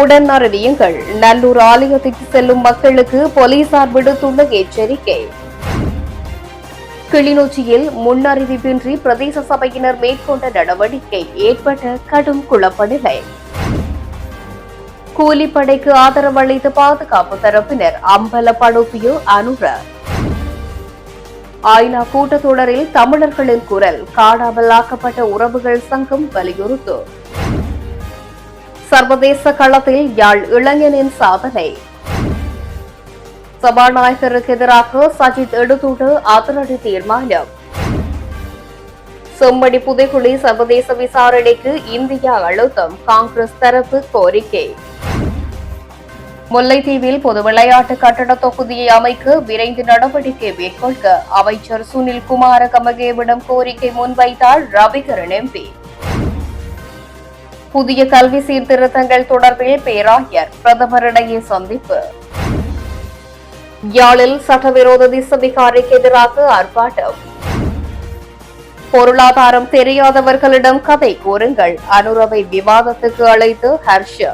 உடன் அறிவியுங்கள் நல்லூர் ஆலயத்திற்கு செல்லும் மக்களுக்கு போலீசார் விடுத்துள்ள எச்சரிக்கை. கிளிநொச்சியில் முன்னறிவிப்பின்றி பிரதேச சபையினர் மேற்கொண்ட நடவடிக்கை ஏற்பட்ட கடும் குழப்ப நிலை கூலிப்படைக்கு ஆதரவளித்த பாதுகாப்பு தரப்பினர் அம்பலப்படுத்திய அனுர. ஐநா கூட்டத்தொடரில் தமிழர்களின் குரல் காணாமலாக்கப்பட்ட உறவுகள் சங்கம் வலியுறுத்து. சர்வதேச களத்தில் யாழ் இளைஞனின் சாதனை. சபாநாயகருக்கு எதிராக சஜித் எடுத்துள்ள அதிரடி தீர்மானம். செம்மடி புதைக்குழி சர்வதேச விசாரணைக்கு இந்தியா அழுத்தம் காங்கிரஸ் தரப்பு கோரிக்கை. முல்லைத்தீவில் பொது விளையாட்டு கட்டட தொகுதியை அமைக்க விரைந்து நடவடிக்கை மேற்கொள்க அமைச்சர் சுனில் குமார கமகேவிடம் கோரிக்கை முன்வைத்தார் ரவிகரன் எம்பி. புதிய கல்வி சீர்திருத்தங்கள் தொடர்பில் பேராயர் பிரதமரிடையே சந்திப்பு. யாழில் சட்டவிரோத திசதிகாரிக்கு எதிராக ஆர்ப்பாட்டம். பொருளாதாரம் தெரியாதவர்களிடம் கதை கூறுங்கள். அனுரவை விவாதத்துக்கு அழைத்து ஹர்ஷ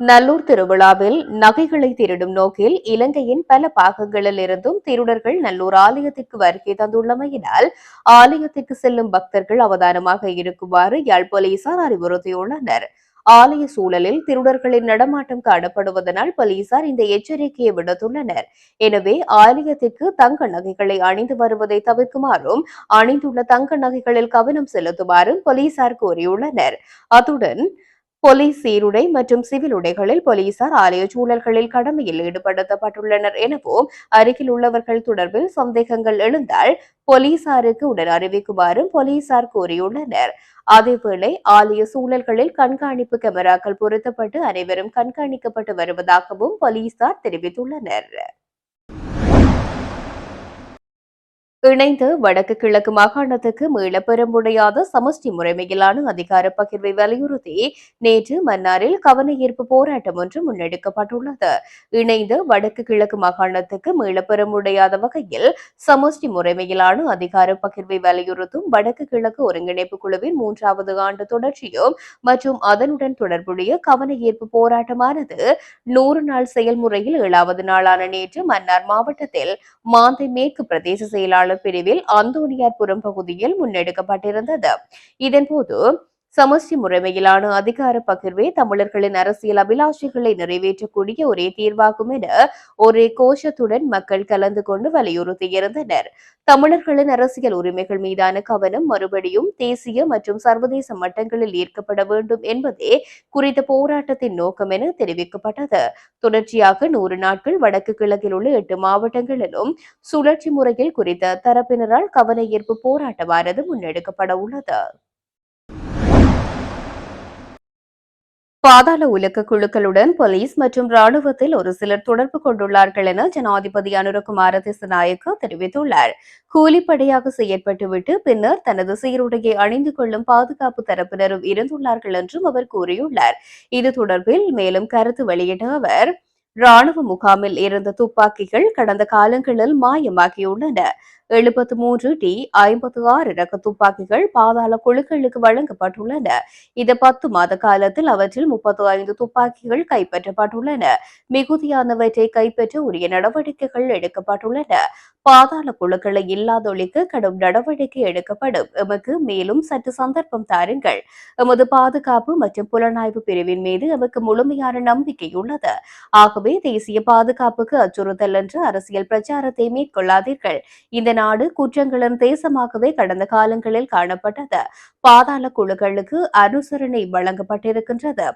நல்லூர் திருவிழாவில் நகைகளை திருடும் நோக்கில் இலங்கையின் பல பாகங்களில் இருந்தும் திருடர்கள் நல்லூர் ஆலயத்திற்கு வருகை தந்துள்ளமையினால் ஆலயத்திற்கு செல்லும் பக்தர்கள் அவதானமாக இருக்குமாறு யாழ் போலீசார் அறிவுறுத்தியுள்ளனர். ஆலய சூழலில் திருடர்களின் நடமாட்டம் காணப்படுவதனால் போலீசார் இந்த எச்சரிக்கையை விடுத்துள்ளனர். எனவே ஆலயத்திற்கு தங்க நகைகளை அணிந்து வருவதை தவிர்க்குமாறும் அணிந்துள்ள தங்க நகைகளில் கவனம் செலுத்துமாறும் போலீசார் கூறியுள்ளனர். அத்துடன் போலீஸ் சீருடை மற்றும் சிவில் உடைகளில் போலீசார் ஆலய சூழல்களில் கடமையில் ஈடுபடுத்தப்பட்டுள்ளனர். எனவும் அருகில் உள்ளவர்கள் தொடர்பில் சந்தேகங்கள் எழுந்தால் போலீசாருக்கு உடன் அறிவிக்குமாறும் போலீசார் கூறியுள்ளனர். அதேவேளை ஆலய சூழல்களில் கண்காணிப்பு கேமராக்கள் பொருத்தப்பட்டு அனைவரும் கண்காணிக்கப்பட்டு வருவதாகவும் போலீசார் தெரிவித்துள்ளனர். இணைந்து வடக்கு கிழக்கு மாகாணத்துக்கு மீளப்பெற முடியாத சமஷ்டி முறைமையிலான அதிகார பகிர்வை வலியுறுத்தி நேற்று மன்னாரில் கவனஈர்ப்பு போராட்டம் ஒன்று முன்னெடுக்கப்பட்டுள்ளது. இணைந்து வடக்கு கிழக்கு மாகாணத்துக்கு மீளப்பெற முடியாத வகையில் சமஷ்டி முறைமையிலான அதிகார பகிர்வை வலியுறுத்தும் வடக்கு கிழக்கு ஒருங்கிணைப்பு குழுவின் மூன்றாவது ஆண்டு தொடர்ச்சியும் மற்றும் அதனுடன் தொடர்புடைய கவனஈர்ப்பு போராட்டமானது நூறு நாள் செயல்முறையில் ஏழாவது நாளான நேற்று மன்னார் மாவட்டத்தில் மாந்தை மேற்கு பிரதேச செயலாளர் பிரிவில் அந்தோனியார்புரம் பகுதியில் முன்னெடுக்கப்பட்டிருந்தது. இதன்போது சமஷ்டி முறைமையிலான அதிகார பகிர்வே தமிழர்களின் அரசியல் அபிலாஷைகளை நிறைவேற்றக்கூடிய ஒரே தீர்வாகும் என ஒரே கோஷத்துடன் மக்கள் கலந்து கொண்டு வலியுறுத்தியிருந்தனர். தமிழர்களின் அரசியல் உரிமைகள் மீதான கவனம் மறுபடியும் தேசிய மற்றும் சர்வதேச மட்டங்களில் ஈர்க்கப்பட வேண்டும் என்பதே குறித்த போராட்டத்தின் நோக்கம் என தெரிவிக்கப்பட்டது. தொடர்ச்சியாக நூறு நாட்கள் வடக்கு கிழக்கில் உள்ள எட்டு மாவட்டங்களிலும் சுழற்சி முறையில் குறித்த தரப்பினரால் கவன ஈர்ப்பு போராட்டமானது முன்னெடுக்கப்பட உள்ளது. பாதாள உலக குழுக்களுடன் போலீஸ் மற்றும் ராணுவத்தில் ஒரு சிலர் தொடர்பு கொண்டுள்ளார்கள் என ஜனாதிபதி அனுரகுமார திசநாயக்க தெரிவித்துள்ளார். கூலிப்படையாக செயற்பட்டுவிட்டு பின்னர் தனது சீருடையை அணிந்து கொள்ளும் பாதுகாப்பு தரப்பினரும் இருந்துள்ளார்கள் என்றும் அவர் கூறியுள்ளார். இது தொடர்பில் மேலும் கருத்து வெளியிட்ட அவர் ராணுவ முகாமில் இருந்த துப்பாக்கிகள் கடந்த காலங்களில் மாயமாகியுள்ளன. எழுபத்து மூன்று டி ஐம்பத்து ஆறு ரக துப்பாக்கிகள் பாதாள குழுக்களுக்கு வழங்கப்பட்டுள்ளன. இந்த பத்து மாத காலத்தில் அவற்றில் முப்பத்து ஐந்து துப்பாக்கிகள் கைப்பற்றப்பட்டுள்ளன. மிகுதியானவற்றை கைப்பற்ற உரிய நடவடிக்கைகள் எடுக்கப்பட்டுள்ளன. பாதாள குழுக்களை இல்லாதொழிக்க கடும் நடவடிக்கை எடுக்கப்படும். எமக்கு மேலும் சற்று சந்தர்ப்பம் தாருங்கள். எமது பாதுகாப்பு மற்றும் புலனாய்வு பிரிவின் மீது எமக்கு முழுமையான நம்பிக்கை உள்ளது. ஆகவே தேசிய பாதுகாப்புக்கு அச்சுறுத்தல் என்ற அரசியல் பிரச்சாரத்தை மேற்கொள்ளாதீர்கள். இந்த நாடு குற்றங்களின் தேசமாகவே கடந்த காலங்களில் காணப்பட்டது. பாதாள குழுக்களுக்கு அனுசரணை வழங்கப்பட்டிருக்கின்றது.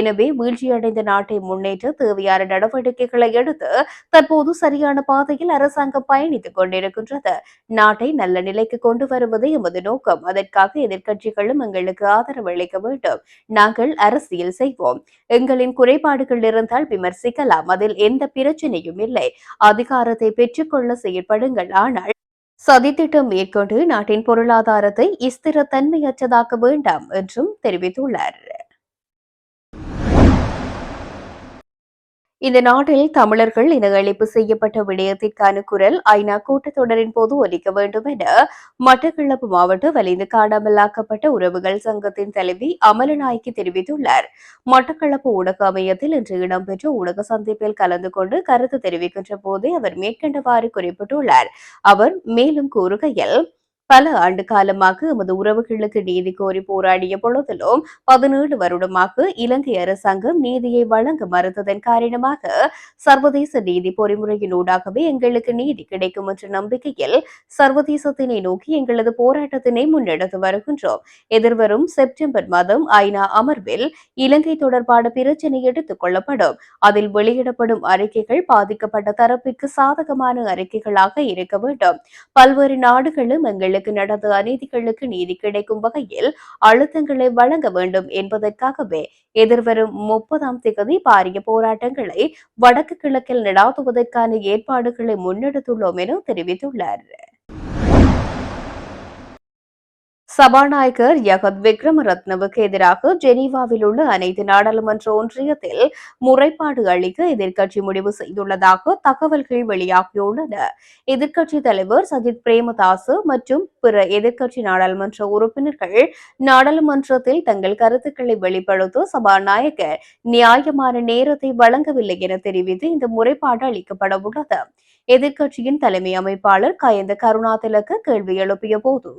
எனவே வீழ்ச்சியடைந்த நாட்டை முன்னேற்ற தேவையான நடவடிக்கைகளை எடுத்து தற்போது சரியான பாதையில் அரசாங்கம் பயணித்துக் கொண்டிருக்கின்றது. நாட்டை நல்ல நிலைக்கு கொண்டு வருவது எமது நோக்கம். அதற்காக எதிர்க்கட்சிகளும் எங்களுக்கு ஆதரவு அளிக்க வேண்டும். நாங்கள் அரசியல் செய்வோம். எங்களின் குறைபாடுகள் இருந்தால் விமர்சிக்கலாம். அதில் எந்த பிரச்சனையும் இல்லை. அதிகாரத்தை பெற்றுக்கொள்ள செயற்படுங்கள். ஆனால் சதித்திட்டம் மேற்கொண்டு நாட்டின் பொருளாதாரத்தை ஸ்திரத்தன்மையற்றதாக்க வேண்டாம் என்றும் தெரிவித்துள்ளார். இந்த நாட்டில் தமிழர்கள் இன அழிப்பு செய்யப்பட்ட விடயத்திற்கான குரல் ஐநா கூட்டத்தொடரின் போது ஒலிக்க வேண்டும் என மட்டக்களப்பு மாவட்ட வலிந்து காணாமலாக்கப்பட்ட உறவுகள் சங்கத்தின் தலைவி அமலநாயக்கி தெரிவித்துள்ளார். மட்டக்களப்பு ஊடக அமையத்தில் இன்று இடம்பெற்ற ஊடக சந்திப்பில் கலந்து கொண்டு கருத்து தெரிவிக்கின்ற போதே அவர் மேற்கண்டவாறு குறிப்பிட்டுள்ளார். அவர் மேலும் கூறுகையில் பல ஆண்டு காலமாக எமது உறவுகளுக்கு நீதி கோரி போராடிய பொழுதிலும் பதினேழு வருடமாக இலங்கை அரசாங்கம் நீதியை வழங்க மறுத்ததன் காரணமாக சர்வதேச நீதி பொறிமுறையினூடாகவே எங்களுக்கு நீதி கிடைக்கும் என்ற நம்பிக்கையில் சர்வதேசத்தினை நோக்கி எங்களது போராட்டத்தினை முன்னெடுத்து வருகின்றோம். எதிர்வரும் செப்டம்பர் மாதம் ஐநா அமர்வில் இலங்கை தொடர்பான பிரச்சினை எடுத்துக் கொள்ளப்படும். அதில் வெளியிடப்படும் அறிக்கைகள் பாதிக்கப்பட்ட தரப்பிற்கு சாதகமான அறிக்கைகளாக இருக்க வேண்டும். பல்வேறு நாடுகளும் எங்களுக்கு மக்களுக்கு நடந்த அநீதிகளுக்கு நீதி கிடைக்கும் வகையில் அழுத்தங்களை வழங்க வேண்டும் என்பதற்காகவே எதிர்வரும் முப்பதாம் தேதி பாரிய போராட்டங்களை வடக்கு கிழக்கில் நடாத்துவதற்கான ஏற்பாடுகளை முன்னெடுத்துள்ளோம் என தெரிவித்துள்ளார். சபாநாயகர் யகத் விக்ரமரத்னவுக்கு எதிராக ஜெனீவாவில் உள்ள அனைத்து நாடாளுமன்ற ஒன்றியத்தில் முறைப்பாடு அளிக்க எதிர்க்கட்சி முடிவு செய்துள்ளதாக தகவல்கள் வெளியாகியுள்ளன. எதிர்க்கட்சி தலைவர் சஜித் பிரேமதாசு மற்றும் பிற எதிர்க்கட்சி நாடாளுமன்ற உறுப்பினர்கள் நாடாளுமன்றத்தில் தங்கள் கருத்துக்களை வெளிப்படுத்த சபாநாயகர் நியாயமான நேரத்தை வழங்கவில்லை என தெரிவித்து இந்த முறைப்பாடு அளிக்கப்பட உள்ளது. எதிர்க்கட்சியின் தலைமை அமைப்பாளர் கயந்த கருணாதிலக்கு கேள்வி எழுப்பிய போது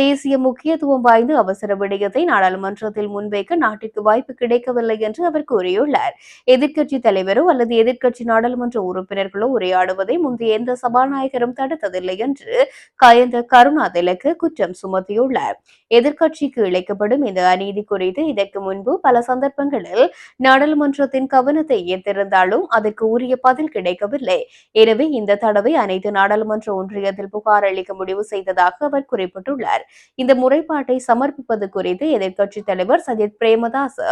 தேசிய முக்கியத்துவம் வாய்ந்த அவசர விடயத்தை நாடாளுமன்றத்தில் முன்வைக்க நாட்டிற்கு வாய்ப்பு கிடைக்கவில்லை என்று அவர் கூறியுள்ளார். எதிர்க்கட்சி தலைவரோ அல்லது எதிர்க்கட்சி நாடாளுமன்ற உறுப்பினர்களோ உரையாடுவதை முந்தைய எந்த சபாநாயகரும் தடுத்ததில்லை என்று கயந்த கருணாதிலக்கு குற்றம் சுமத்தியுள்ளார். எதிர்க்கட்சிக்கு இழைக்கப்படும் இந்த அநீதி குறித்து இதற்கு முன்பு பல சந்தர்ப்பங்களில் நாடாளுமன்றத்தின் கவனத்தை ஈர்த்திருந்தாலும் அதற்கு உரிய பதில் கிடைக்கவில்லை. எனவே இந்த தடவை அனைத்து நாடாளுமன்ற ஒன்றியத்தில் புகார் அளிக்க முடிவு செய்ததாக அவர் குறிப்பிட்டுள்ளார். இந்த முறைப்பாட்டை சமர்ப்பிப்பது குறித்து எதிர்க்கட்சித் தலைவர் சஜித் பிரேமதாஸ்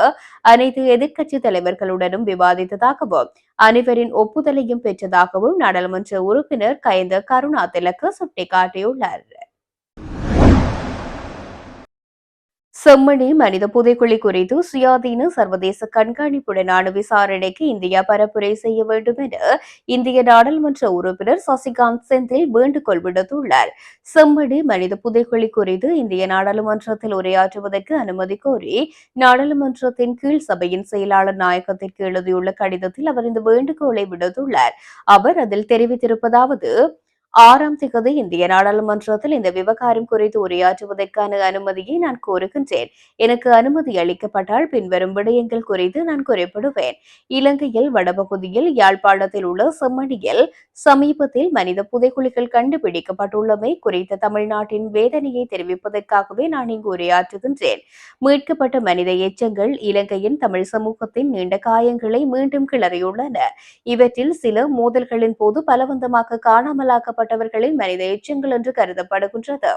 அனைத்து எதிர்க்கட்சி தலைவர்களுடனும் விவாதித்ததாகவும் அனைவரின் ஒப்புதலையும் பெற்றதாகவும் நாடாளுமன்ற உறுப்பினர் கைந்த கருணா திலக்கு சுட்டிக்காட்டியுள்ளார். செம்மணி மனித புதைக்குழி குறித்து சுயாதீன சர்வதேச கண்காணிப்புடனான விசாரணைக்கு இந்தியா பரப்புரை செய்ய வேண்டும் என இந்திய நாடாளுமன்ற உறுப்பினர் சசிகாந்த் செந்தில் வேண்டுகோள் விடுத்துள்ளார். செம்மணி மனித புதைக்குழி குறித்து இந்திய நாடாளுமன்றத்தில் உரையாற்றுவதற்கு அனுமதி கோரி நாடாளுமன்றத்தின் கீழ் சபையின் செயலாளர் நாயகத்திற்கு எழுதியுள்ள கடிதத்தில் அவர் இந்த வேண்டுகோளை விடுத்துள்ளார். அவர் அதில் தெரிவித்திருப்பதாவது ஆறாம் திகதி இந்திய நாடாளுமன்றத்தில் இந்த விவகாரம் குறித்து உரையாற்றுவதற்கான அனுமதியை நான் கோருகின்றேன். எனக்கு அனுமதி அளிக்கப்பட்டால் பின்வரும் விடயங்கள் குறித்து நான் குறிப்பிடுவேன். இலங்கையில் வடபகுதியில் யாழ்ப்பாணத்தில் உள்ள செம்மணியில் சமீபத்தில் மனித புதைக்குழிகள் கண்டுபிடிக்கப்பட்டுள்ளமை குறித்த தமிழ்நாட்டின் வேதனையை தெரிவிப்பதற்காகவே நான் இங்கு உரையாற்றுகின்றேன். மீட்கப்பட்ட மனித எச்சங்கள் இலங்கையின் தமிழ் சமூகத்தின் நீண்ட காயங்களை மீண்டும் கிளறியுள்ளன. இவற்றில் சில மோதல்களின் போது பலவந்தமாக காணாமலாக்க தாக்கப்பட்டவர்களின் மனித எச்சங்கள் என்று கருதப்படுகின்றது.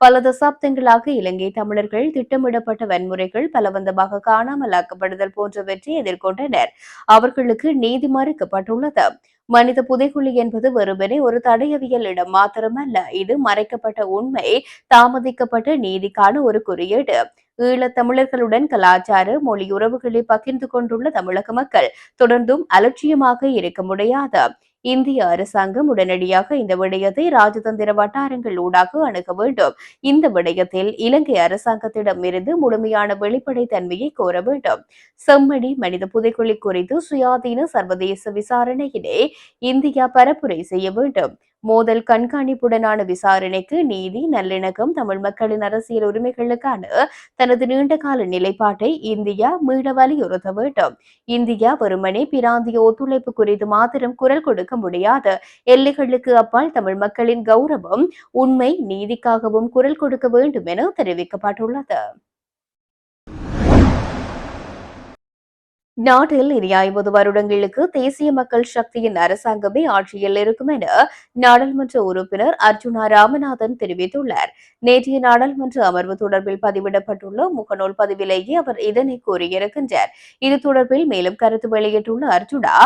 பல தசாப்தங்களாக இலங்கை தமிழர்கள் திட்டமிடப்பட்ட வன்முறைகள் பலவந்தமாக காணாமலாக்கப்படுதல் போன்றவற்றை எதிர்கொண்டனர். அவர்களுக்கு நீதி மறுக்கப்பட்டுள்ளது. மனித புதைக்குழி என்பது வெறுமனே ஒரு தடையவியல் இடம் மாத்திரமல்ல. இது மறைக்கப்பட்ட உண்மை தாமதிக்கப்பட்ட நீதிக்கான ஒரு குறியீடு. ஈழத் தமிழர்களுடன் கலாச்சார மொழி உறவுகளை பகிர்ந்து கொண்டுள்ள தமிழக மக்கள் தொடர்ந்தும் அலட்சியமாக இருக்க முடியாது. இந்திய அரசாங்கம் உடனடியாக இந்த விடயத்தை ராஜதந்திர வட்டாரங்கள் ஊடாக அணுக வேண்டும். இந்த விடயத்தில் இலங்கை அரசாங்கத்திடம் இருந்து முழுமையான வெளிப்படை தன்மையை கோர வேண்டும். செம்மணி மனித புதைக்குழி குறித்து சுயாதீன சர்வதேச விசாரணையினை இந்தியா பரப்புரை செய்ய வேண்டும். மோதல் கண்காணிப்புடனான விசாரணைக்கு நீதி நல்லிணக்கம் தமிழ் மக்களின் அரசியல் உரிமைகளுக்கான தனது நீண்டகால நிலைப்பாட்டை இந்தியா மீள வலியுறுத்த வேண்டும். இந்தியா வெறுமனே பிராந்திய ஒத்துழைப்பு குறித்து மாத்திரம் குரல் கொடுக்க முடியாது. எல்லைகளுக்கு அப்பால் தமிழ் மக்களின் கௌரவம் உண்மை நீதிக்காகவும் குரல் கொடுக்க வேண்டும் என தெரிவிக்கப்பட்டுள்ளது. நாட்டில் இனி ஐம்பது வருடங்களுக்கு தேசிய மக்கள் சக்தியின் அரசாங்கமே ஆட்சியில் இருக்கும் என நாடாளுமன்ற உறுப்பினர் அர்ஜுனா ராமநாதன் தெரிவித்துள்ளார். நேற்றைய நாடாளுமன்ற அமர்வு தொடர்பில் பதிவிடப்பட்டுள்ள முகநூல் பதிவிலேயே அவர் இதனை கூறியிருக்கின்றார். இது தொடர்பில் மேலும் கருத்து வெளியிட்டுள்ள அர்ஜுனா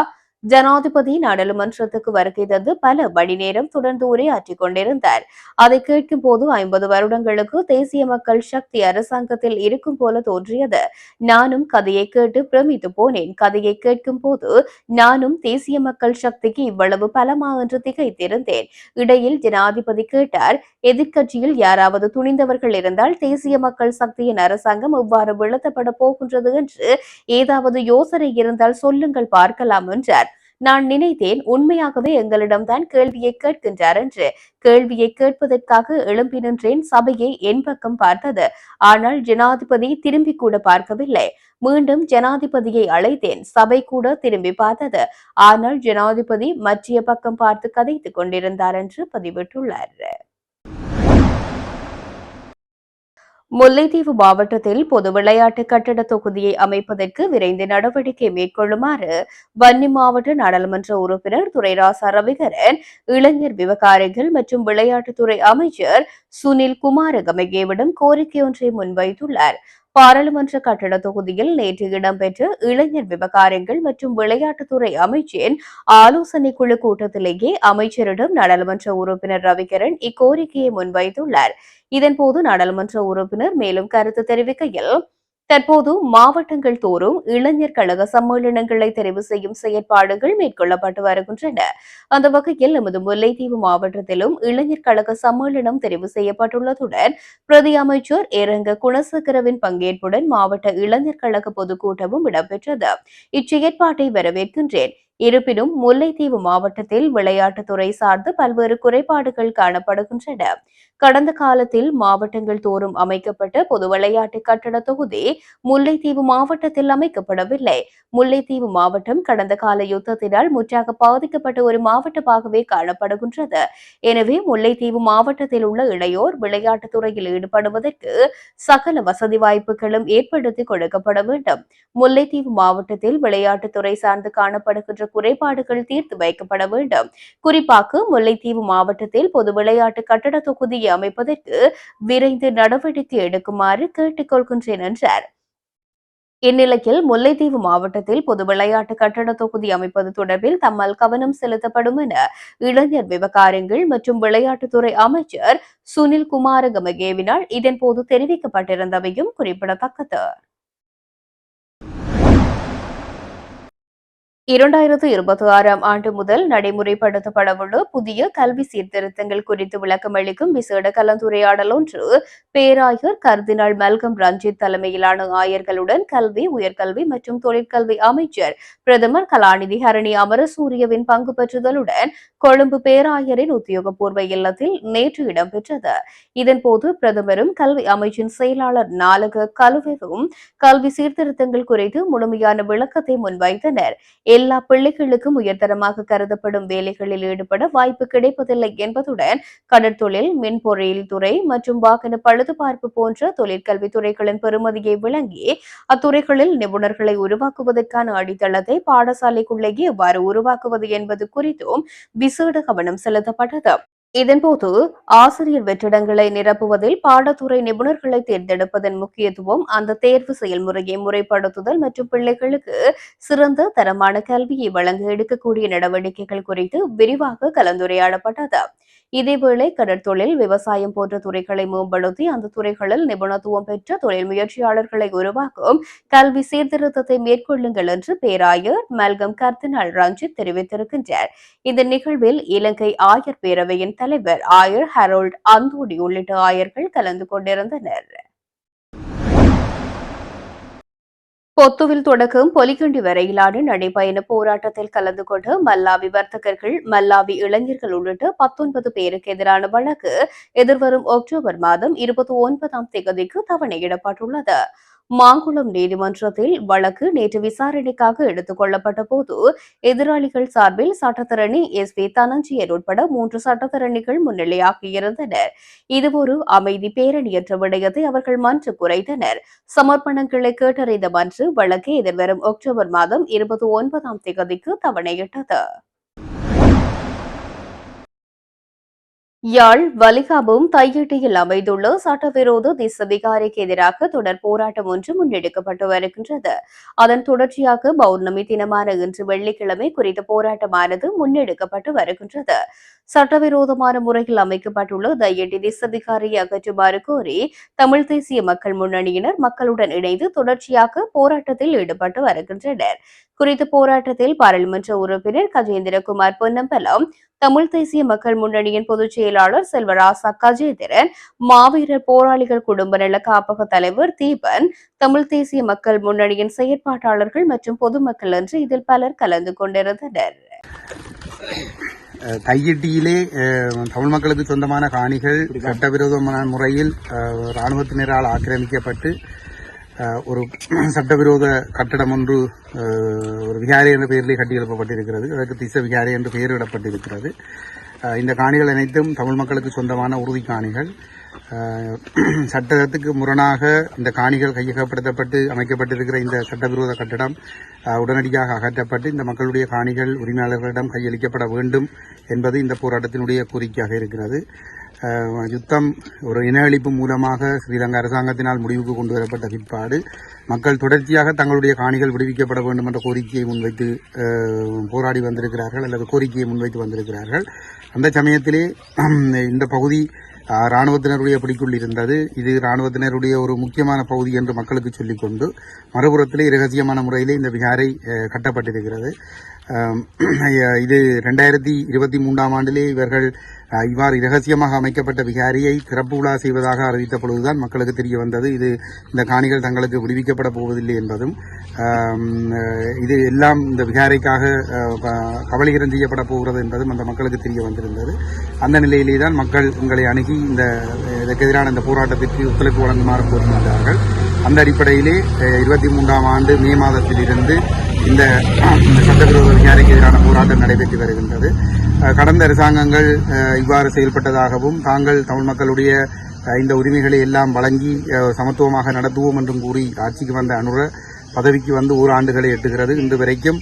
ஜனாதிபதி நாடாளுமன்றத்துக்கு வருகை தந்து பல மணி நேரம் தொடர்ந்து உரையாற்றிக் கொண்டிருந்தார். அதை கேட்கும் போது ஐம்பது வருடங்களுக்கு தேசிய மக்கள் சக்தி அரசாங்கத்தில் இருக்கும் போல தோன்றியது. நானும் கதையை கேட்டு பிரமித்து போனேன். கதையை கேட்கும் போது நானும் தேசிய மக்கள் சக்திக்கு இவ்வளவு பலமா என்று திகைத்திருந்தேன். இடையில் ஜனாதிபதி கேட்டார் எதிர்க்கட்சியில் யாராவது துணிந்தவர்கள் இருந்தால் தேசிய மக்கள் சக்தியின் அரசாங்கம் எவ்வாறு வீழ்த்தப்பட போகின்றது என்று ஏதாவது யோசனை இருந்தால் சொல்லுங்கள் பார்க்கலாம் என்றார். நான் நினைத்தேன் உண்மையாகவே எங்களிடம்தான் கேள்வியை கேட்கின்றார் என்று. கேள்வியை கேட்பதற்காக எழும்பி நின்றேன் சபையை என் பக்கம் பார்த்தது. ஆனால் ஜனாதிபதி திரும்பி கூட பார்க்கவில்லை. மீண்டும் ஜனாதிபதியை அழைத்தேன். சபை கூட திரும்பி பார்த்தது. ஆனால் ஜனாதிபதி மற்றிய பக்கம் பார்த்து கதைத்துக் கொண்டிருந்தார் என்று பதிவிட்டுள்ளார். முல்லைத்தீவு மாவட்டத்தில் பொது விளையாட்டு கட்டட தொகுதியை அமைப்பதற்கு விரைந்து நடவடிக்கை மேற்கொள்ளுமாறு வன்னி மாவட்ட நாடாளுமன்ற உறுப்பினர் துரைராசா ரவிகரன் இளைஞர் விவகாரங்கள் மற்றும் விளையாட்டுத்துறை அமைச்சர் சுனில் குமாரகமகேவிடம் கோரிக்கை ஒன்றை முன்வைத்துள்ளார். பாராளுமன்ற கட்டட தொகுதியில் நேற்று இடம்பெற்ற இளைஞர் விவகாரங்கள் மற்றும் விளையாட்டுத்துறை அமைச்சரின் ஆலோசனை குழு கூட்டத்திலேயே அமைச்சரிடம் நாடாளுமன்ற உறுப்பினர் ரவிகரன் இக்கோரிக்கையை முன்வைத்துள்ளார். இதன்போது நாடாளுமன்ற உறுப்பினர் மேலும் கருத்து தெரிவிக்கையில் தற்போது மாவட்டங்கள் தோறும் இளைஞர் கழக சம்மேளனங்களை தெரிவு செய்யும் செயற்பாடுகள் மேற்கொள்ளப்பட்டு வருகின்றன. அந்த வகையில் நமது முல்லைத்தீவு மாவட்டத்திலும் இளைஞர் கழக சம்மேளனம் தெரிவு செய்யப்பட்டுள்ளதுடன் பிரதி அமைச்சர் இரங்க குணசேகரவின் பங்கேற்புடன் மாவட்ட இளைஞர் கழக பொதுக்கூட்டமும் இடம்பெற்றது. இச்செயற்பாட்டை வரவேற்கின்றேன். இருப்பினும் முல்லைத்தீவு மாவட்டத்தில் விளையாட்டுத்துறை சார்ந்து பல்வேறு குறைபாடுகள் காணப்படுகின்றன. கடந்த காலத்தில் மாவட்டங்கள் தோறும் அமைக்கப்பட்ட பொது விளையாட்டு கட்டட தொகுதி முல்லைத்தீவு மாவட்டத்தில் அமைக்கப்படவில்லை. முல்லைத்தீவு மாவட்டம் கடந்த கால யுத்தத்தினால் முற்றாக பாதிக்கப்பட்ட ஒரு மாவட்டமாகவே காணப்படுகின்றது. எனவே முல்லைத்தீவு மாவட்டத்தில் உள்ள இளையோர் விளையாட்டுத் துறையில் ஈடுபடுவதற்கு சகல வசதி வாய்ப்புகளும் ஏற்படுத்தி கொடுக்கப்பட வேண்டும். முல்லைத்தீவு மாவட்டத்தில் விளையாட்டுத்துறை சார்ந்து காணப்படுகின்ற குறைபாடுகள் தீர்த்து வைக்கப்பட வேண்டும். குறிப்பாக முல்லைத்தீவு மாவட்டத்தில் பொது விளையாட்டு கட்டட தொகுதியை அமைப்பதற்கு விரைந்து நடவடிக்கை எடுக்குமாறு கேட்டுக்கொள்கின்றேன் என்றார். இந்நிலையில் முல்லைத்தீவு மாவட்டத்தில் பொது விளையாட்டு கட்டட தொகுதி அமைப்பது தொடர்பில் தம்மால் கவனம் செலுத்தப்படும் என இளைஞர் விவகாரங்கள் மற்றும் விளையாட்டுத்துறை அமைச்சர் சுனில் குமாரகமகேவினால் இதன்போது தெரிவிக்கப்பட்டிருந்தவையும் குறிப்பிடத்தக்கது. இரண்டாயிரத்து இருபத்தி ஆறாம் ஆண்டு முதல் நடைமுறைப்படுத்தப்படவுள்ள புதிய கல்வி சீர்திருத்தங்கள் குறித்து விளக்கம் அளிக்கும் விசேட கலந்துரையாடல் ஒன்று பேராயர் கர்தினால் மல்கம் ரஞ்சித் தலைமையிலான ஆயர்களுடன் கல்வி உயர்கல்வி மற்றும் தொழிற்கல்வி அமைச்சர் பிரதமர் கலாநிதி ஹரணி அமரசூரியவின் பங்கு பெற்றுதலுடன் கொழும்பு பேராயரின் உத்தியோகபூர்வ இல்லத்தில் நேற்று இடம்பெற்றது. இதன்போது பிரதமரும் கல்வி அமைச்சின் செயலாளர் நாலக கலுவேவும் கல்வி சீர்திருத்தங்கள் குறித்து முழுமையான விளக்கத்தை முன்வைத்தனர். எல்லா பிள்ளைகளுக்கும் உயர்தரமாக கருதப்படும் வேலைகளில் ஈடுபட வாய்ப்பு கிடைப்பதில்லை என்பதுடன் கடற்தொழில் மின்பொறியியல் துறை மற்றும் வாகன பழுதுபார்ப்பு போன்ற தொழிற்கல்வி துறைகளின் பெறுமதியை விளங்கி அத்துறைகளில் நிபுணர்களை உருவாக்குவதற்கான அடித்தளத்தை பாடசாலைக்குள்ளேயே எவ்வாறு உருவாக்குவது என்பது குறித்தும் விசேட கவனம் செலுத்தப்பட்டது. இதன்போது ஆசிரியர் வெற்றிடங்களை நிரப்புவதில் பாடத்துறை நிபுணர்களை தேர்ந்தெடுப்பதன் முக்கியத்துவம் அந்த தேர்வு செயல்முறையை முறைப்படுத்துதல் மற்றும் பிள்ளைகளுக்கு சிறந்த தரமான கல்வியை வழங்க எடுக்கக்கூடிய நடவடிக்கைகள் குறித்து விரிவாக கலந்துரையாடப்பட்டது. இதேவேளை கடற்தொழில் விவசாயம் போன்ற துறைகளை மேம்படுத்தி அந்த துறைகளில் நிபுணத்துவம் பெற்ற தொழில் முயற்சியாளர்களை உருவாக்கும் கல்வி சீர்திருத்தத்தை மேற்கொள்ளுங்கள் என்று பேராயர் மல்கம் கர்தினால் ரஞ்சித் தெரிவித்திருக்கின்றார். இந்த நிகழ்வில் இலங்கை ஆயர் பேரவையின் தலைவர் ஆயர் ஹரோல்ட் அந்தோடி உள்ளிட்ட ஆயர்கள் கலந்து கொண்டிருந்தனர். பொத்துவில் தொடக்கம் பொலிகண்டி வரையிலான நடைபயண போராட்டத்தில் கலந்து கொண்டு மல்லாவி வர்த்தகர்கள் மல்லாவி இளைஞர்கள் உள்ளிட்ட பத்தொன்பது பேருக்கு எதிரான வழக்கு எதிர்வரும் அக்டோபர் மாதம் இருபத்தி ஒன்பதாம் தேதிக்கு தவணையிடப்பட்டுள்ளது. மாங்குளம் நீதிமன்றத்தில் வழக்கு நேற்று விசாரணைக்காக எடுத்துக் கொள்ளப்பட்ட போது எதிராளிகள் சார்பில் சட்டத்தரணி எஸ். பி தனஞ்சியர் உட்பட மூன்று சட்டத்தரணிகள் முன்னிலையாகியிருந்தனர் இது ஒரு அமைதி பேரணியற்ற விடயத்தை அவர்கள் மன்று குறைத்தனர். சமர்ப்பணங்களை கேட்டறிந்த மன்று வழக்கை எதிர்வரும் அக்டோபர் மாதம் இருபத்தி ஒன்பதாம் தேதிக்கு தவணையிட்டது. யாழ் வலிகாபும் தையட்டியில் அமைந்துள்ள சட்டவிரோத திசவிகாரிக்கு எதிராக தொடர் போராட்டம் ஒன்று முன்னெடுக்கப்பட்டு வருகின்றது. அதன் தொடர்ச்சியாக பௌர்ணமி தினமான இன்று வெள்ளிக்கிழமை குறித்த போராட்டமானது முன்னெடுக்கப்பட்டு வருகின்றது. சட்டவிரோதமான முறையில் அமைக்கப்பட்டுள்ள தையட்டி திசவிகாரியை அகற்றுமாறு கோரி தமிழ் தேசிய மக்கள் முன்னணியினர் மக்களுடன் இணைந்து தொடர்ச்சியாக போராட்டத்தில் ஈடுபட்டு வருகின்றனர். குறித்த போராட்டத்தில் பாராளுமன்ற உறுப்பினர் கஜேந்திரகுமார் பொன்னம்பலம் தமிழ் தேசிய மக்கள் முன்னணியின் பொதுச் செயலாளர் செல்வராசா கஜேந்திரன் மாவீரர் போராளிகள் குடும்ப நல காப்பக தலைவர் தீபன் தமிழ் தேசிய மக்கள் முன்னணியின் செயற்பாட்டாளர்கள் மற்றும் பொதுமக்கள் என்று இதில் பலர் கலந்து கொண்டிருந்தனர். கையெட்டியிலே தமிழ் மக்களுக்கு சொந்தமான காணிகள் சட்டவிரோதமான முறையில் இராணுவத்தினரால் ஆக்கிரமிக்கப்பட்டு ஒரு சட்டவிரோத கட்டடம் ஒன்று ஒரு விகாரி என்ற பெயரிலே கட்டி எழுப்பப்பட்டிருக்கிறது அதற்கு திச விகாரி என்று பெயரிடப்பட்டிருக்கிறது. இந்த காணிகள் அனைத்தும் தமிழ் மக்களுக்கு சொந்தமான உறுதி காணிகள். சட்டத்துக்கு முரணாக இந்த காணிகள் கையகப்படுத்தப்பட்டு அமைக்கப்பட்டிருக்கிற இந்த சட்டவிரோத கட்டடம் உடனடியாக அகற்றப்பட்டு இந்த மக்களுடைய காணிகள் உரிமையாளர்களிடம் கையளிக்கப்பட வேண்டும் என்பது இந்த போராட்டத்தினுடைய கோரிக்கையாக இருக்கிறது. யுத்தம் ஒரு இன அழிப்பு மூலமாக ஸ்ரீலங்கா அரசாங்கத்தினால் முடிவுக்கு கொண்டு வரப்பட்ட பிற்பாடு மக்கள் தொடர்ச்சியாக தங்களுடைய காணிகள் விடுவிக்கப்பட வேண்டும் என்ற கோரிக்கையை முன்வைத்து போராடி வந்திருக்கிறார்கள் அல்லது கோரிக்கையை முன்வைத்து வந்திருக்கிறார்கள். அந்த சமயத்திலே இந்த பகுதி இராணுவத்தினருடைய ராணுவத்தினருடைய பிடிக்குள் இருந்தது. இது இராணுவத்தினருடைய ஒரு முக்கியமான பகுதி என்று மக்களுக்கு சொல்லிக்கொண்டு மறுபுறத்திலே இரகசியமான முறையிலே இந்த விகாரை கட்டப்பட்டிருக்கிறது. இது ரெண்டாயிரத்தி இருபத்தி மூன்றாம் ஆண்டிலே இவர்கள் இவ்வாறு இரகசியமாக அமைக்கப்பட்ட விகாரியை திறப்பு விழா செய்வதாக அறிவித்த பொழுதுதான் மக்களுக்கு தெரிய வந்தது. இது இந்த காணிகள் தங்களுக்கு விடுவிக்கப்பட போவதில்லை என்பதும் இது எல்லாம் இந்த விகாரைக்காக அஹ், கபலீகரம் செய்யப்பட போகிறது என்பதும் அந்த மக்களுக்கு தெரிய வந்திருந்தது. அந்த நிலையிலே தான் மக்கள் உங்களை அணுகி இந்த இதற்கு எதிரான இந்த போராட்டத்திற்கு ஒத்துழைப்பு வழங்குமாறு வந்தார்கள் அந்த அடிப்படையிலே இருபத்தி மூன்றாம் ஆண்டு மே மாதத்திலிருந்து இந்த இந்த சட்டவிரோத விகாரைக்கு எதிரான போராட்டம் நடைபெற்று வருகின்றது. கடந்த அரசாங்கங்கள் இவ்வாறு செயல்பட்டதாகவும் தாங்கள் தமிழ் மக்களுடைய இந்த உரிமைகளை எல்லாம் வழங்கி சமத்துவமாக நடத்துவோம் என்றும் கூறி ஆட்சிக்கு வந்த அனுர பதவிக்கு வந்து ஓராண்டுகளை எட்டுகிறது. இன்று வரைக்கும்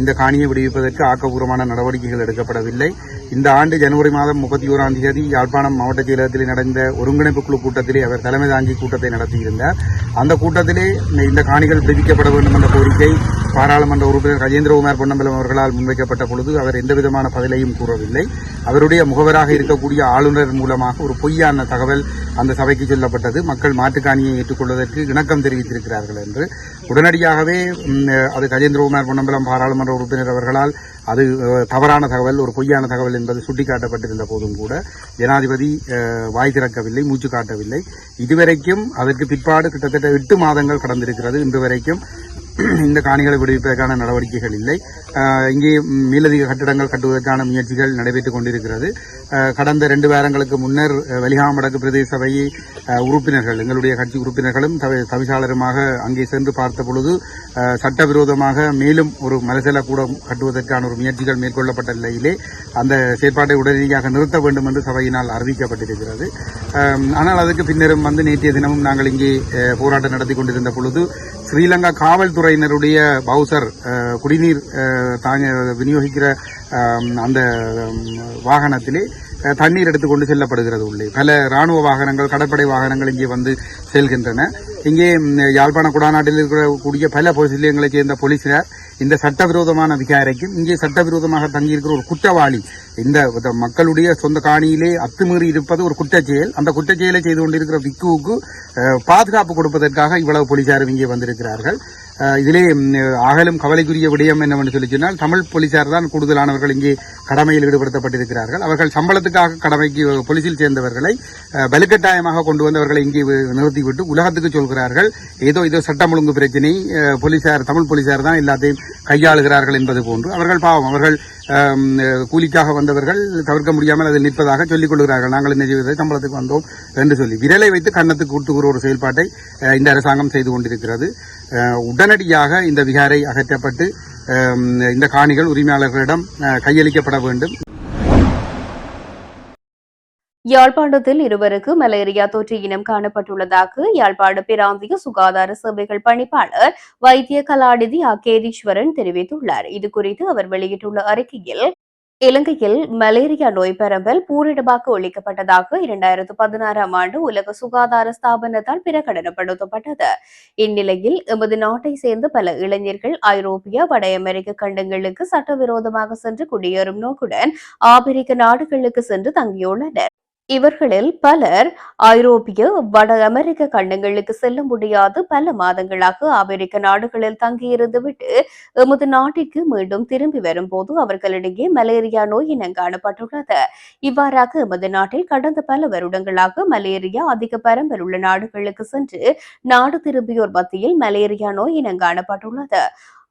இந்த காணியை விடுவிப்பதற்கு ஆக்கப்பூர்வமான நடவடிக்கைகள் எடுக்கப்படவில்லை. இந்த ஆண்டு ஜனவரி மாதம் முப்பத்தி ஓராம் தேதி யாழ்ப்பாணம் மாவட்ட செயலகத்தில் நடந்த ஒருங்கிணைப்பு குழு கூட்டத்திலே அவர் தலைமை தாங்கி கூட்டத்தை நடத்தியிருந்தார். அந்த கூட்டத்திலே இந்த காணிகள் விடுவிக்கப்பட வேண்டும் என்ற கோரிக்கை பாராளுமன்ற உறுப்பினர் கஜேந்திரகுமார் பொன்னம்பலம் அவர்களால் முன்வைக்கப்பட்ட பொழுது அவர் எந்தவிதமான பதிலையும் கூறவில்லை. அவருடைய முகவராக இருக்கக்கூடிய ஆளுநர் மூலமாக ஒரு பொய்யான தகவல் அந்த சபைக்கு சொல்லப்பட்டது. மக்கள் மாட்டுக்காணியை ஏற்றுக்கொள்வதற்கு இணக்கம் தெரிவித்திருக்கிறார்கள் என்று. உடனடியாகவே அது கஜேந்திரகுமார் பொன்னம்பலம் பாராளுமன்ற உறுப்பினர் அவர்களால் அது தவறான தகவல் ஒரு பொய்யான தகவல் என்பது சுட்டிக்காட்டப்பட்டிருந்த போதும் கூட ஜனாதிபதி வாய் திறக்கவில்லை மூச்சு காட்டவில்லை. இதுவரைக்கும் அதற்கு பிற்பாடு கிட்டத்தட்ட எட்டு மாதங்கள் கடந்திருக்கிறது. இன்று வரைக்கும் இந்த காணிகளை விடுவிப்பதற்கான நடவடிக்கைகள் இல்லை. அஹ், இங்கே மேலதிக கட்டிடங்கள் கட்டுவதற்கான முயற்சிகள் நடைபெற்றுக் கொண்டிருக்கிறது. கடந்த ரெண்டு வாரங்களுக்கு முன்னர் அஹ், வலிகாம் வடக்கு பிரதேச சபை உறுப்பினர்கள் எங்களுடைய கட்சி உறுப்பினர்களும் தவிசாளருமாக அங்கே சென்று பார்த்த பொழுது சட்டவிரோதமாக மேலும் ஒரு மலசல கூடம் கட்டுவதற்கான ஒரு முயற்சிகள் மேற்கொள்ளப்பட்ட நிலையிலே அந்த செயற்பாட்டை உடனடியாக நிறுத்த வேண்டும் என்று சபையினால் அறிவிக்கப்பட்டிருக்கிறது. ஆனால் அதற்கு பின்னரும் வந்து நேற்றைய தினமும் நாங்கள் இங்கே போராட்டம் நடத்தி கொண்டிருந்த பொழுது ஸ்ரீலங்கா காவல்துறையினருடைய பவுசர் குடிநீர் தாங்க விநியோகிக்கிற அந்த வாகனத்திலே தண்ணீர் எடுத்துக்கொண்டு செல்லப்படுகிறது உள்ளே. பல ராணுவ வாகனங்கள் கடற்படை வாகனங்கள் இங்கே வந்து செல்கின்றன. இங்கே யாழ்ப்பாண குடாநாட்டில் இருக்கக்கூடிய பல பொலிஸ் சேர்ந்த போலீசினர் இந்த சட்டவிரோதமான விகாரைக்கும் இங்கே சட்டவிரோதமாக தங்கியிருக்கிற ஒரு குற்றவாளி இந்த மக்களுடைய சொந்த காணியிலே அத்துமீறி இருப்பது ஒரு குற்றச்செயல். அந்த குற்றச்செயலை செய்து கொண்டிருக்கிற விக்குவுக்கு பாதுகாப்பு கொடுப்பதற்காக இவ்வளவு போலீசாரும் இங்கே வந்திருக்கிறார்கள். இதிலே அகலும் கவலைக்குரிய விடயம் என்னவென்று சொல்லி சொன்னால் தமிழ் போலீசார் தான் கூடுதலானவர்கள் இங்கே கடமையில் ஈடுபடுத்தப்பட்டிருக்கிறார்கள். அவர்கள் சம்பளத்துக்காக கடமைக்கு போலீசில் சேர்ந்தவர்களை வலுக்கட்டாயமாக கொண்டு வந்தவர்களை இங்கே நிறுத்திவிட்டு உலகத்துக்கு சொல்கிறார்கள். ஏதோ ஏதோ சட்டம் ஒழுங்கு பிரச்சனை போலீசார் தமிழ் போலீசார் தான் எல்லாத்தையும் கையாளுகிறார்கள் என்பது போன்று அவர்கள் பாவம். அவர்கள் கூலிக்காக வந்தவர்கள் தவிர்க்க முடியாமல் அதில் நிற்பதாக சொல்லிக் கொள்கிறார்கள். நாங்கள் என்ன செய்வதை? சம்பளத்துக்கு வந்தோம் என்று சொல்லி. விரலை வைத்து கன்னத்துக்கு கூட்டுகிற ஒரு செயல்பாட்டை இந்த அரசாங்கம் செய்து கொண்டிருக்கிறது. உடல் உடனடியாக இந்த விகாரை அகற்றப்பட்டு இந்த காணிகள் உரிமையாளர்களிடம் கையளிக்கப்பட வேண்டும். யாழ்ப்பாணத்தில் இருவருக்கு மலேரியா தொற்று இனம் காணப்பட்டுள்ளதாக யாழ்ப்பாண பிராந்திய சுகாதார சேவைகள் பணிப்பாளர் வைத்திய கலாநிதி அகேதீஸ்வரன் தெரிவித்துள்ளார். இது குறித்து அவர் வெளியிட்டுள்ள அறிக்கையில் இலங்கையில் மலேரியா நோய் பரவல் பூரிடமாக ஒழிக்கப்பட்டதாக இரண்டாயிரத்து பதினாறாம் ஆண்டு உலக சுகாதார ஸ்தாபனத்தால் பிரகடனப்படுத்தப்பட்டது. இந்நிலையில் எமது நாட்டை சேர்ந்த பல இளைஞர்கள் ஐரோப்பிய வட அமெரிக்க கண்டங்களுக்கு சட்டவிரோதமாக சென்று குடியேறும் நோக்குடன் ஆப்பிரிக்க நாடுகளுக்கு சென்று தங்கியுள்ளனர். இவர்களில் பலர் ஐரோப்பிய வட அமெரிக்க கண்டங்களுக்கு செல்ல முடியாது. பல மாதங்களாக அமெரிக்க நாடுகளில் தங்கியிருந்துவிட்டு எமது நாட்டிற்கு மீண்டும் திரும்பி வரும்போது அவர்களிடையே மலேரியா நோய் இனம் காணப்பட்டுள்ளது. இவ்வாறாக எமது நாட்டில் கடந்த பல வருடங்களாக மலேரியா அதிக பரம்பல் உள்ள நாடுகளுக்கு சென்று நாடு திரும்பியோர் மத்தியில் மலேரியா நோய் இனம் காணப்பட்டுள்ளது.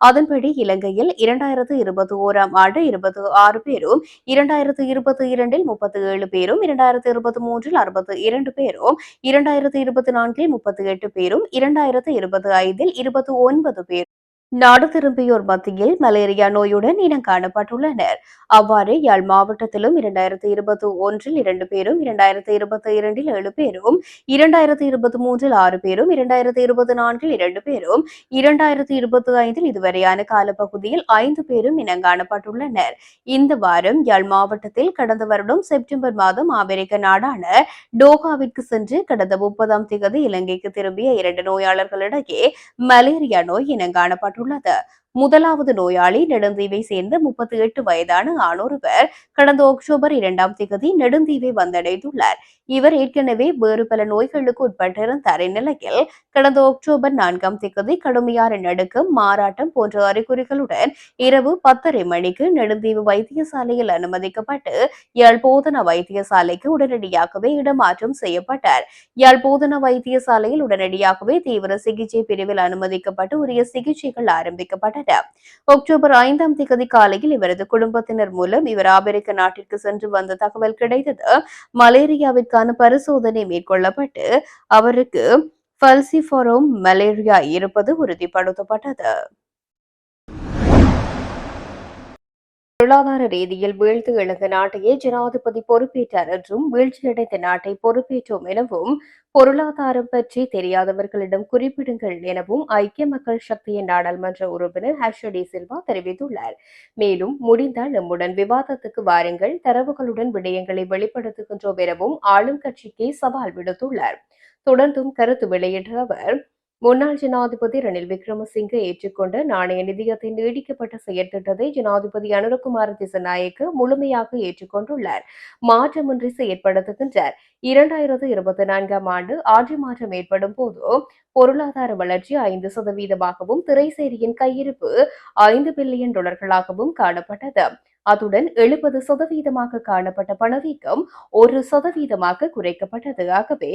அதன்படி இலங்கையில் இரண்டாயிரத்து இருபத்தி ஓராம் ஆண்டு இருபத்தி ஆறு பேரும் இரண்டாயிரத்து இருபத்தி இரண்டில் முப்பத்தி ஏழு பேரும் இரண்டாயிரத்து இருபத்தி மூன்றில் அறுபத்தி இரண்டு பேரும் இரண்டாயிரத்து இருபத்தி நான்கில் முப்பத்தி எட்டு பேரும் இரண்டாயிரத்து இருபத்தி ஐந்தில் இருபத்தி ஒன்பது பேர் நாடு திரும்பியோர் மத்தியில் மலேரியா நோயுடன் இனம் காணப்பட்டுள்ளனர். அவ்வாறு யாழ் மாவட்டத்திலும் இரண்டாயிரத்தி இருபத்தி ஒன்றில் இரண்டு பேரும் இரண்டாயிரத்தி இருபத்தி இரண்டில் ஏழு பேரும் இரண்டாயிரத்தி இருபத்தி மூன்றில் ஆறு பேரும் இரண்டாயிரத்தி இருபத்தி நான்கில் இரண்டு பேரும் இரண்டாயிரத்தி இருபத்தி ஐந்தில் இதுவரையான காலப்பகுதியில் ஐந்து பேரும் இனம் காணப்பட்டுள்ளனர். இந்த வாரம் யாழ் மாவட்டத்தில் கடந்த வருடம் செப்டம்பர் மாதம் அமெரிக்க நாடான டோகாவிற்கு சென்று கடந்த முப்பதாம் தேதி இலங்கைக்கு திரும்பிய இரண்டு நோயாளர்களிடையே மலேரியா நோய் இனம் காணப்பட்டுள்ளது. 除了的 முதலாவது நோயாளி நெடுந்தீவை சேர்ந்த முப்பத்தி எட்டு வயதான ஆணொருவர் கடந்த அக்டோபர் இரண்டாம் தேதி நெடுந்தீவை வந்தடைந்துள்ளார். இவர் ஏற்கனவே வேறு பல நோய்களுக்கு உட்பட்டிருந்தார். இந்நிலையில் கடந்த அக்டோபர் நான்காம் தேதி கடுமையான நடுக்கம் மாறாட்டம் போன்ற அறிகுறிகளுடன் இரவு பத்தரை மணிக்கு நெடுந்தீவு வைத்தியசாலையில் அனுமதிக்கப்பட்டு யாழ் போதனா வைத்தியசாலைக்கு உடனடியாகவே இடமாற்றம் செய்யப்பட்டார். யாழ் போதனா வைத்தியசாலையில் உடனடியாகவே தீவிர சிகிச்சை பிரிவில் அனுமதிக்கப்பட்டு உரிய சிகிச்சைகள் ஆரம்பிக்கப்பட்டன. அக்டோபர் ஐந்தாம் தேதி காலையில் இவரது குடும்பத்தினர் மூலம் இவர் அமெரிக்க நாட்டிற்கு சென்று வந்த தகவல் கிடைத்தது. மலேரியாவிற்கான பரிசோதனை மேற்கொள்ளப்பட்டு அவருக்கு பல்சிஃபரோம் மலேரியா இருப்பது உறுதிப்படுத்தப்பட்டது. பொருளாதார ரீதியில் வீழ்த்து எழுந்த நாட்டையே ஜனாதிபதி பொறுப்பேற்றார் என்றும் வீழ்ச்சியடைந்த நாட்டை பொறுப்பேற்றோம் எனவும் பொருளாதாரம் பற்றி தெரியாதவர்களிடம் குறிப்பிடுங்கள் எனவும் ஐக்கிய மக்கள் சக்தியின் நாடாளுமன்ற உறுப்பினர் ஹர்ஷடி சில்வா தெரிவித்துள்ளார். மேலும் முடிந்தால் நம்முடன் விவாதத்துக்கு வாருங்கள் தரவுகளுடன் விடயங்களை வெளிப்படுத்துகின்றோம் எனவும் ஆளும் கட்சிக்கு சவால் விடுத்துள்ளார். தொடர்ந்தும் கருத்து வெளியிட்ட அவர் முன்னாள் ஜனாதிபதி ரணில் விக்ரமசிங்கே ஏற்றுக்கொண்ட நாணய நிதியத்தின் நீடிக்கப்பட்ட செயற்திட்டத்தை ஜனாதிபதி அனுரகுமார் திசநாயக்கு முழுமையாக ஏற்றுக்கொண்டுள்ளார். மாற்றமின்றி செயற்படுத்துகின்றார். இரண்டாயிரத்து இருபத்தி நான்காம் ஆண்டு ஆட்சி மாற்றம் ஏற்படும் போது பொருளாதார வளர்ச்சி ஐந்து சதவீதமாகவும் திரைசேரியின் கையிருப்பு ஐந்து பில்லியன் டாலர்களாகவும் காணப்பட்டது. அத்துடன் எழுபது சதவீதமாக காணப்பட்ட பணவீக்கம் ஒரு சதவீதமாக குறைக்கப்பட்டது. ஆகவே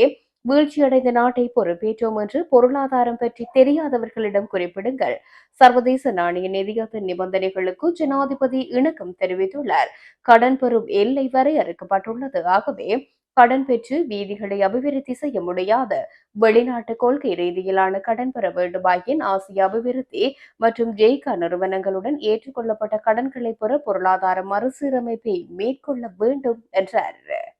வீழ்ச்சியடைந்த நாட்டை பொறுப்பேற்றோம் என்று பொருளாதாரம் பற்றி தெரியாதவர்களிடம் குறிப்பிடுங்கள். சர்வதேச நாணய நிதியத்தின் நிபந்தனைகளுக்கு ஜனாதிபதி இணக்கம் தெரிவித்துள்ளார். கடன் பெறும் எல்லை வரையறுக்கப்பட்டுள்ளது ஆகவே கடன் பெற்று வீதிகளை அபிவிருத்தி செய்ய முடியாது. வெளிநாட்டு கொள்கை ரீதியிலான கடன் பெற வேண்டுமாயின் ஆசிய அபிவிருத்தி மற்றும் ஜெய்கா நிறுவனங்களுடன் ஏற்றுக்கொள்ளப்பட்ட கடன்களை பெற பொருளாதார மறுசீரமைப்பை மேற்கொள்ள வேண்டும் என்றார்.